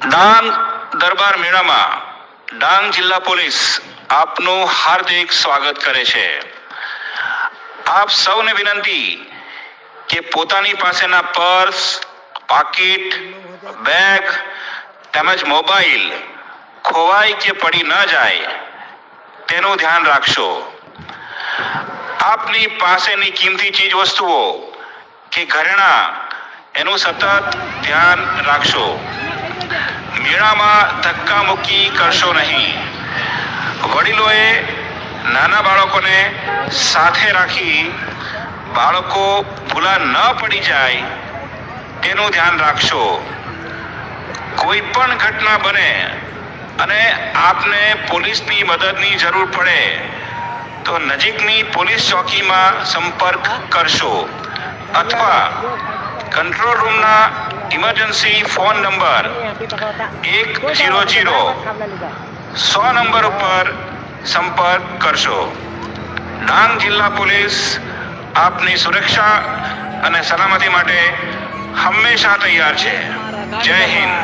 ડાંગ દરબાર મેળામાં ડાંગ જિલ્લા પોલીસ આપનું હાર્દિક સ્વાગત કરે છે. આપ સૌને વિનંતી કે પોતાની પાસેના પર્સ, પાકીટ, બેગ તેમજ મોબાઈલ ખોવાય કે પડી ન જાય તેનું ધ્યાન રાખશો. આપની પાસેની કિંમતી ચીજ વસ્તુઓ કે ઘરેણાં એનું સતત ધ્યાન રાખશો. મેળામાં ધક્કા મૂકી કરશો નહીં. વડીલોએ નાના બાળકોને સાથે રાખી બાળકો ભૂલા ન પડી જાય તેનું ધ્યાન રાખશો. કોઈ પણ ઘટના બને અને આપને પોલીસની મદદની જરૂર પડે, તો નજીકની પોલીસ ચોકીમાં સંપર્ક કરશો. અથવા કંટ્રોલ રૂમના ઇમરજન્સી ફોન નંબર એક જીરો જીરો સો નંબર ઉપર સંપર્ક કરશો. ડાંગ જિલ્લા પોલીસ આપની સુરક્ષા અને સલામતી માટે હંમેશા તૈયાર છે. જય હિન્દ.